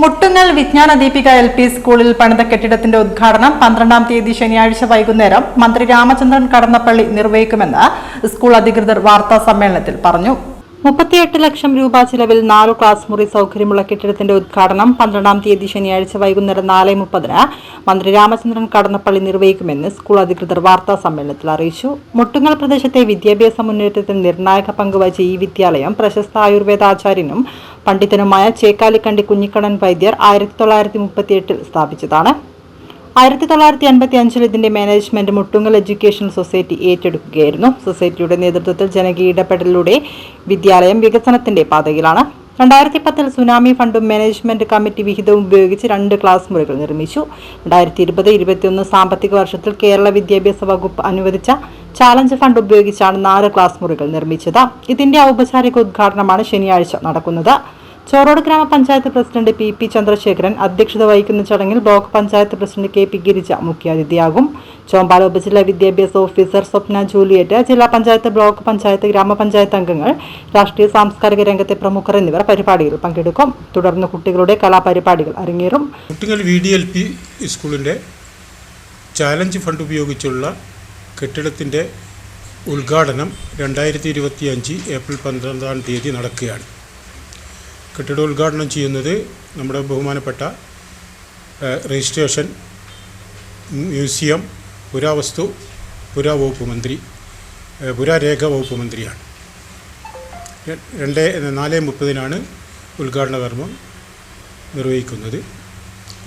മുട്ടുങ്ങൽ വിജ്ഞാന Deepika L P സ്കൂളിൽ പണിത കെട്ടിടത്തിന്റെ ഉദ്ഘാടനം പന്ത്രണ്ടാം തീയതി ശനിയാഴ്ച വൈകുന്നേരം മന്ത്രി രാമചന്ദ്രൻ കടന്നപ്പള്ളി നിർവഹിക്കുമെന്ന് സ്കൂൾ അധികൃതർ വാർത്താ സമ്മേളനത്തിൽ പറഞ്ഞു. മുപ്പത്തിയെട്ട് ലക്ഷം രൂപ ചിലവിൽ നാലു ക്ലാസ് മുറി സൗകര്യമുള്ള കെട്ടിടത്തിന്റെ ഉദ്ഘാടനം പന്ത്രണ്ടാം തീയതി ശനിയാഴ്ച വൈകുന്നേരം നാല് മുപ്പതിന് മന്ത്രി രാമചന്ദ്രൻ കടന്നപ്പള്ളി നിർവഹിക്കുമെന്ന് സ്കൂൾ അധികൃതർ വാർത്താ സമ്മേളനത്തിൽ അറിയിച്ചു. മുട്ടുങ്ങൽ പ്രദേശത്തെ വിദ്യാഭ്യാസ മുന്നേറ്റത്തിൽ നിർണായക പങ്കുവഹിച്ച ഈ വിദ്യാലയം പ്രശസ്ത ആയുർവേദാചാര്യനും പണ്ഡിതനുമായ ചേക്കാലിക്കണ്ടി കുഞ്ഞിക്കണ്ണൻ വൈദ്യർ ആയിരത്തി തൊള്ളായിരത്തി മുപ്പത്തി എട്ടിൽ സ്ഥാപിച്ചതാണ്. ആയിരത്തി തൊള്ളായിരത്തി അൻപത്തി അഞ്ചിൽ ഇതിന്റെ മാനേജ്മെന്റ് മുട്ടുങ്ങൽ എഡ്യൂക്കേഷൻ സൊസൈറ്റി ഏറ്റെടുക്കുകയായിരുന്നു. സൊസൈറ്റിയുടെ നേതൃത്വത്തിൽ ജനകീയ ഇടപെടലിലൂടെ വിദ്യാലയം വികസനത്തിന്റെ പാതയിലാണ്. രണ്ടായിരത്തി പത്തിൽ സുനാമി ഫണ്ടും മാനേജ്മെന്റ് കമ്മിറ്റി വിഹിതവും ഉപയോഗിച്ച് രണ്ട് ക്ലാസ് മുറികൾ നിർമ്മിച്ചു. രണ്ടായിരത്തി ഇരുപത് ഇരുപത്തിയൊന്ന് സാമ്പത്തിക വർഷത്തിൽ കേരള വിദ്യാഭ്യാസ വകുപ്പ് അനുവദിച്ച ചാലഞ്ച് ഫണ്ട് ഉപയോഗിച്ചാണ് നാല് ക്ലാസ് മുറികൾ നിർമ്മിച്ചത്. ഇതിന്റെ ഔപചാരിക ഉദ്ഘാടനമാണ് ശനിയാഴ്ച നടക്കുന്നത്. ചോറോട് ഗ്രാമപഞ്ചായത്ത് പ്രസിഡന്റ് പി പി ചന്ദ്രശേഖരൻ അധ്യക്ഷത വഹിക്കുന്ന ചടങ്ങിൽ block panchayat president K P Girija മുഖ്യാതിഥിയാകും. ചോമ്പാല ഉപജില്ലാ വിദ്യാഭ്യാസ ഓഫീസർ സ്വപ്ന ജൂലിയറ്റ് ജില്ലാ പഞ്ചായത്ത് ബ്ലോക്ക് പഞ്ചായത്ത് ഗ്രാമപഞ്ചായത്ത് അംഗങ്ങൾ രാഷ്ട്രീയ സാംസ്കാരിക രംഗത്തെ പ്രമുഖർ എന്നിവർ പരിപാടിയിൽ പങ്കെടുക്കും. തുടർന്ന് കുട്ടികളുടെ കലാപരിപാടികൾ അരങ്ങേറും. കുട്ടികൾ V D L P challenge fund ഉപയോഗിച്ചുള്ള കെട്ടിടത്തിന്റെ ഉദ്ഘാടനം രണ്ടായിരത്തി ഇരുപത്തി അഞ്ച് ഏപ്രിൽ പന്ത്രണ്ടാം തീയതി നടക്കുകയാണ്. കെട്ടിട ഉദ്ഘാടനം ചെയ്യുന്നത് നമ്മുടെ ബഹുമാനപ്പെട്ട രജിസ്ട്രേഷൻ മ്യൂസിയം പുരാവസ്തു പുരാവകുപ്പ് മന്ത്രി പുരാരേഖ വകുപ്പ് മന്ത്രിയാണ്. രണ്ട് നാല് മുപ്പതിനാണ് ഉദ്ഘാടന കർമ്മം നിർവഹിക്കുന്നത്.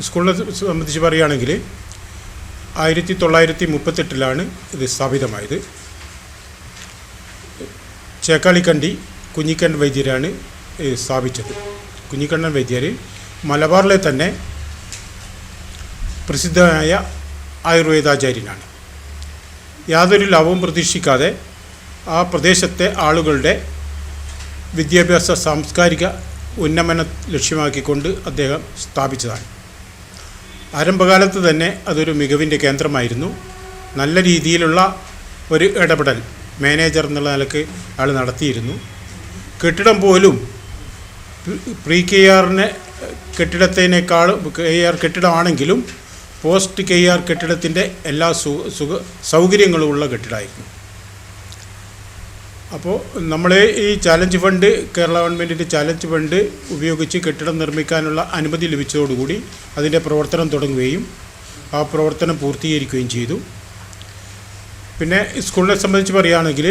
സ്കൂളിനെ സംബന്ധിച്ച് പറയുകയാണെങ്കിൽ ആയിരത്തി തൊള്ളായിരത്തി മുപ്പത്തെട്ടിലാണ് ഇത് സ്ഥാപിതമായത്. ചേക്കാളിക്കണ്ടി കുഞ്ഞിക്കണ്ണൻ വൈദ്യരാണ് സ്ഥാപിച്ചത്. കുഞ്ഞിക്കണ്ണൻ വൈദ്യർ മലബാറിലെ തന്നെ പ്രസിദ്ധമായ ആയുർവേദാചാര്യനാണ്. യാതൊരു ലാഭവും പ്രതീക്ഷിക്കാതെ ആ പ്രദേശത്തെ ആളുകളുടെ വിദ്യാഭ്യാസ സാംസ്കാരിക ഉന്നമനം ലക്ഷ്യമാക്കിക്കൊണ്ട് അദ്ദേഹം സ്ഥാപിച്ചതാണ്. ആരംഭകാലത്ത് തന്നെ അതൊരു മികവിന്റെ കേന്ദ്രമായിരുന്നു. നല്ല രീതിയിലുള്ള ഒരു ഇടപെടൽ മാനേജർ എന്നുള്ള നിലയ്ക്ക് ആൾ നടത്തിയിരുന്നു. കെട്ടിടം പോലും പ്രീ കെ ആറിനെ കെട്ടിടത്തിനേക്കാൾ കെ ആർ കെട്ടിടമാണെങ്കിലും പോസ്റ്റ് കെ ആർ കെട്ടിടത്തിന്റെ എല്ലാ സുഖ സൗകര്യങ്ങളും ഉള്ള കെട്ടിടമായിരുന്നു അപ്പോൾ നമ്മൾ ഈ ചാലഞ്ച് ഫണ്ട് കേരള ഗവൺമെന്റിന്റെ ചാലഞ്ച് ഫണ്ട് ഉപയോഗിച്ച് കെട്ടിടം നിർമ്മിക്കാനുള്ള അനുമതി ലഭിച്ചതോടുകൂടി അതിന്റെ പ്രവർത്തനം തുടങ്ങുകയും ആ പ്രവർത്തനം പൂർത്തീകരിക്കുകയും ചെയ്തു. പിന്നെ സ്കൂളിനെ സംബന്ധിച്ച് പറയുകയാണെങ്കിൽ